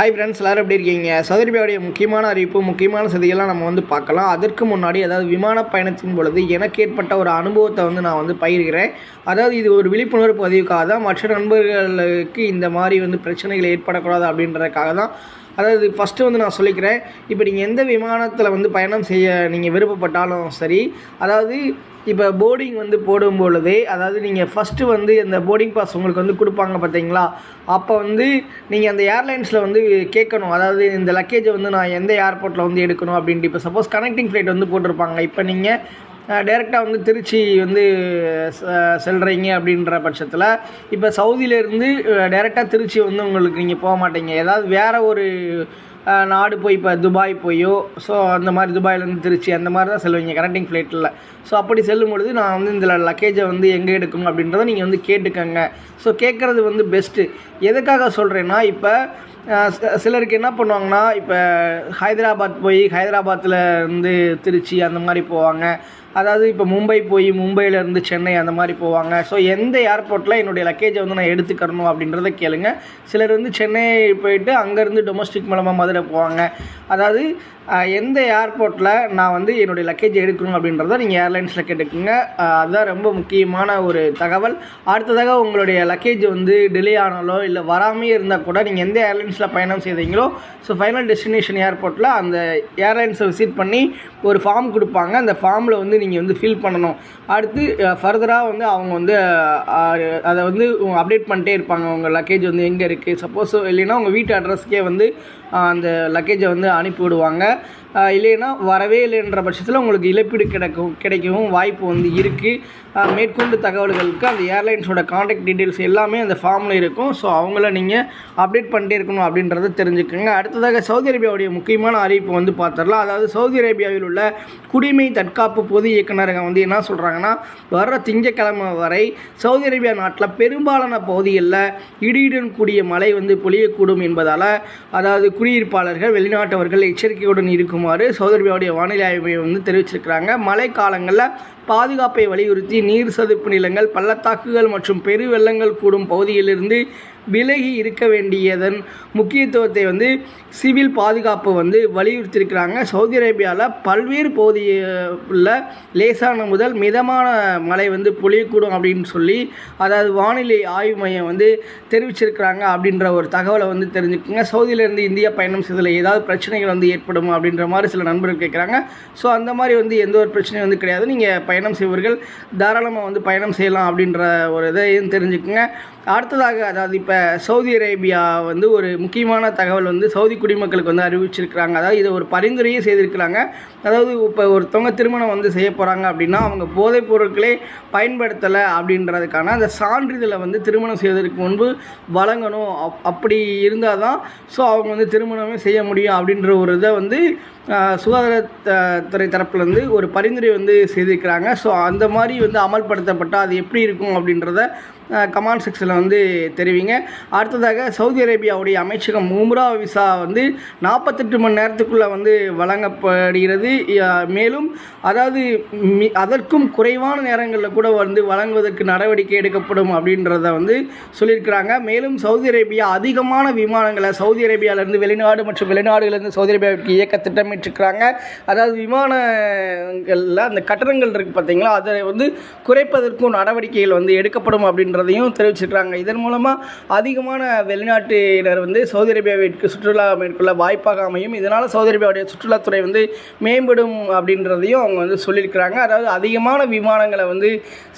Hi friends எல்லோரும் எப்படி இருக்கீங்க? சௌதரி முக்கியமான அறிவிப்பு முக்கியமான செய்திகள்லாம் நம்ம வந்து பார்க்கலாம். அதற்கு முன்னாடி அதாவது விமான பயணத்தின் பொழுது எனக்கு ஏற்பட்ட ஒரு அனுபவத்தை வந்து நான் வந்து பகிர்கிறேன். அதாவது இது ஒரு விழிப்புணர்வு பதிவுக்காக தான். மற்ற நண்பர்களுக்கு இந்த மாதிரி வந்து பிரச்சனைகள் ஏற்படக்கூடாது அப்படின்றதுக்காக தான் அதாவது ஃபஸ்ட்டு வந்து நான் சொல்லிக்கிறேன். இப்போ நீங்கள் எந்த விமானத்தில் வந்து பயணம் செய்ய நீங்கள் விருப்பப்பட்டாலும் சரி அதாவது இப்போ போர்டிங் வந்து போடும் பொழுது அதாவது நீங்கள் ஃபஸ்ட்டு வந்து அந்த போர்டிங் பாஸ் உங்களுக்கு வந்து கொடுப்பாங்க பார்த்தீங்களா அப்போ வந்து நீங்கள் அந்த ஏர்லைன்ஸில் வந்து கேட்கணும். அதாவது இந்த லக்கேஜை வந்து நான் எந்த ஏர்போர்ட்டில் வந்து எடுக்கணும் அப்படின்ட்டு. இப்போ சப்போஸ் கனெக்டிங் ஃப்ளைட் வந்து போட்டிருப்பாங்க. இப்போ நீங்கள் டேரெக்டாக வந்து திருச்சி வந்து செல்கிறீங்க அப்படின்ற பட்சத்தில் இப்போ சவுதியிலேருந்து டேரெக்டாக திருச்சி வந்து உங்களுக்கு நீங்கள் போக மாட்டீங்க. ஏதாவது வேறு ஒரு நாடு போய் இப்போ துபாய் போயோ ஸோ அந்த மாதிரி துபாயிலேருந்து திருச்சி அந்த மாதிரி தான் செல்வீங்க கனெக்டிங் ஃப்ளைட்டில் ஸோ அப்படி செல்லும் பொழுது நான் வந்து இந்த லக்கேஜை வந்து எங்கே எடுக்கணும் அப்படின்றத நீங்கள் வந்து கேட்டுக்கங்க. ஸோ கேட்குறது வந்து பெஸ்ட்டு எதுக்காக சொல்கிறேன்னா இப்போ சிலருக்கு என்ன பண்ணுவாங்கன்னா இப்போ ஹைதராபாத் போய் ஹைதராபாத்தில் இருந்து திருச்சி அந்த மாதிரி போவாங்க. அதாவது இப்போ மும்பை போய் மும்பையிலேருந்து சென்னை அந்த மாதிரி போவாங்க. ஸோ எந்த ஏர்போர்ட்டில் என்னுடைய லக்கேஜை வந்து நான் எடுத்துக்கணும் அப்படின்றத கேளுங்க. சிலர் வந்து சென்னை போயிட்டு அங்கேருந்து டொமஸ்டிக் மூலமாக மதுரை போவாங்க. அதாவது எந்த ஏர்போர்ட்டில் நான் வந்து என்னுடைய லக்கேஜ் எடுக்கணும் அப்படின்றத நீங்கள் ஏர்லைன்ஸில் கேட்டுக்கோங்க. அதுதான் ரொம்ப முக்கியமான ஒரு தகவல். அடுத்ததாக உங்களுடைய லக்கேஜ் வந்து டிலே ஆனாலோ இல்லை வராமையே இருந்தால் கூட நீங்கள் எந்த ஏர்லைன்ஸில் பயணம் செய்தீங்களோ ஸோ ஃபைனல் டெஸ்டினேஷன் ஏர்போர்ட்டில் அந்த ஏர்லைன்ஸை விசிட் பண்ணி ஒரு ஃபார்ம் கொடுப்பாங்க. அந்த ஃபார்மில் வந்து நீங்கள் வந்து ஃபில் பண்ணணும். அடுத்து ஃபர்தராக வந்து அவங்க வந்து அதை வந்து அப்டேட் பண்ணிட்டே இருப்பாங்க. உங்கள் லக்கேஜ் வந்து எங்கே இருக்குது சப்போஸ் இல்லைன்னா உங்கள் வீட்டு அட்ரஸ்க்கே வந்து அந்த லக்கேஜை வந்து அனுப்பி விடுவாங்க. இல்லைன்னா வரவே இல்லைன்ற பட்சத்தில் உங்களுக்கு இழப்பீடு கிடைக்கும் கிடைக்கவும் வாய்ப்பு வந்து இருக்குது மேற்கொண்டு தகவல்களுக்கு அந்த ஏர்லைன்ஸோட காண்டாக்ட் டீட்டெயில்ஸ் எல்லாமே அந்த ஃபார்மில் இருக்கும். ஸோ அவங்கள நீங்கள் அப்டேட் பண்ணிட்டே இருக்கணும் அப்படின்றத தெரிஞ்சுக்கோங்க. அடுத்ததாக சவுதி அரேபியாவுடைய முக்கியமான அறிவிப்பு வந்து பார்த்துடலாம். அதாவது சவுதி அரேபியாவில் உள்ள குடிமை தற்காப்பு பொது இயக்குநரகம் வந்து என்ன சொல்கிறாங்கன்னா வர்ற திங்கக்கிழமை வரை சவுதி அரேபியா நாட்டில் பெரும்பாலான பகுதிகளில் இடியுடன் கூடிய மழை வந்து பொழியக்கூடும் என்பதால் அதாவது குடியிருப்பாளர்கள் வெளிநாட்டவர்கள் எச்சரிக்கையுடன் இருக்குமாறு சவுதி அரேபியாவுடைய வானிலை ஆய்வு வந்து தெரிவிச்சிருக்கிறாங்க. மழை காலங்களில் பாதுகாப்பை வலியுறுத்தி நீர் சதுப்பு நிலங்கள் பள்ளத்தாக்குகள் மற்றும் பெரு வெள்ளங்கள் கூடும் பகுதியிலிருந்து விலகி இருக்க வேண்டியதன் முக்கியத்துவத்தை வந்து சிவில் பாதுகாப்பு வந்து வலியுறுத்தியிருக்கிறாங்க. சவுதி அரேபியாவில் பல்வேறு பகுதியில் லேசான முதல் மிதமான மழை வந்து பொழியக்கூடும் அப்படின்னு சொல்லி அதாவது வானிலை ஆய்வு மையம் வந்து தெரிவிச்சிருக்கிறாங்க அப்படின்ற ஒரு தகவலை வந்து தெரிஞ்சுக்கோங்க. சவுதியிலேருந்து இந்தியா பயணம் செய்ததில் ஏதாவது பிரச்சனைகள் வந்து ஏற்படும் அப்படின்ற மாதிரி சில நண்பர்கள் கேட்குறாங்க. ஸோ அந்த மாதிரி வந்து எந்த ஒரு பிரச்சனையும் வந்து கிடையாது. நீங்கள் பயணம் செய்வர்கள் தாராளமாக வந்து பயணம் செய்யலாம் அப்படின்ற ஒரு இதையும் தெரிஞ்சுக்கோங்க. அடுத்ததாக அதாவது இப்போ சவுதி அரேபியா வந்து ஒரு முக்கியமான தகவல் வந்து சவுதி குடிமக்களுக்கு வந்து அறிவிச்சிருக்கிறாங்க. அதாவது இதை ஒரு பரிந்துரையே செய்திருக்கிறாங்க. அதாவது இப்போ ஒருத்தவங்க திருமணம் வந்து செய்ய போகிறாங்க அப்படின்னா அவங்க போதைப் பொருட்களே பயன்படுத்தலை அப்படின்றதுக்கான அந்த சான்றிதழை வந்து திருமணம் செய்வதற்கு முன்பு வழங்கணும். அப் அப்படி இருந்தால் தான் ஸோ அவங்க வந்து திருமணமே செய்ய முடியும் அப்படின்ற ஒரு இதை வந்து சுகாதாரத்துறை தரப்புலேருந்து ஒரு பரிந்துரை வந்து செய்திருக்கிறாங்க. ஸோ அந்த மாதிரி வந்து அமல்படுத்தப்பட்டால் அது எப்படி இருக்கும் அப்படின்றத கமாண்ட் செக்ஷனில் வந்து தெரிவிங்க. அடுத்ததாக சவுதி அரேபியாவுடைய அமைச்சகம் உம்ரா விசா வந்து நாற்பத்தெட்டு மணி நேரத்துக்குள்ளே வந்து வழங்கப்படுகிறது. மேலும் அதாவது மி- அதற்கும் குறைவான நேரங்களில் கூட வந்து வழங்குவதற்கு நடவடிக்கை எடுக்கப்படும் அப்படின்றத வந்து சொல்லியிருக்கிறாங்க. மேலும் சவுதி அரேபியா அதிகமான விமானங்களை சவுதி அரேபியாவிலேருந்து வெளிநாடு மற்றும் வெளிநாடுகளிலிருந்து சவுதி அரேபியாவிற்கு இயக்க திட்டமிட்டிருக்கிறாங்க அதாவது விமானங்களில் அந்த கட்டணங்கள் இருக்குது பார்த்தீங்களா அதை வந்து குறைப்பதற்கும் நடவடிக்கைகள் வந்து எடுக்கப்படும் அப்படின்றதையும் தெரிவிச்சிருக்கிறாங்க இதன் மூலமாக அதிகமான வெளிநாட்டினர் வந்து சவுதி அரேபியாவிற்கு சுற்றுலா மேற்கொள்ள வாய்ப்பாக அமையும். இதனால் சவுதி அரேபியாவுடைய சுற்றுலாத்துறை வந்து மேம்படும் அப்படின்றதையும் அவங்க வந்து சொல்லியிருக்கிறாங்க. அதாவது அதிகமான விமானங்களை வந்து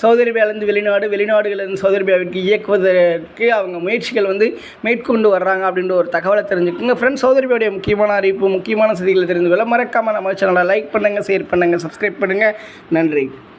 சவுதி அரேபியாவிலேருந்து வெளிநாடு வெளிநாடுகளிலிருந்து சவுதி அரேபியாவிற்கு இயக்குவதற்கு அவங்க முயற்சிகள் வந்து மேற்கொண்டு வர்றாங்க அப்படின்ற ஒரு தகவலை தெரிஞ்சுக்கோங்க. ஃப்ரெண்ட்ஸ் சவுதி அரேபியாவுடைய முக்கியமான அறிவிப்பு முக்கியமான செய்திகளை தெரிஞ்சு கொள்ள மறக்காமல் நம்ம சேனலை லைக் பண்ணுங்கள் ஷேர் பண்ணுங்கள் சப்ஸ்கிரைப் பண்ணுங்கள் நன்றி.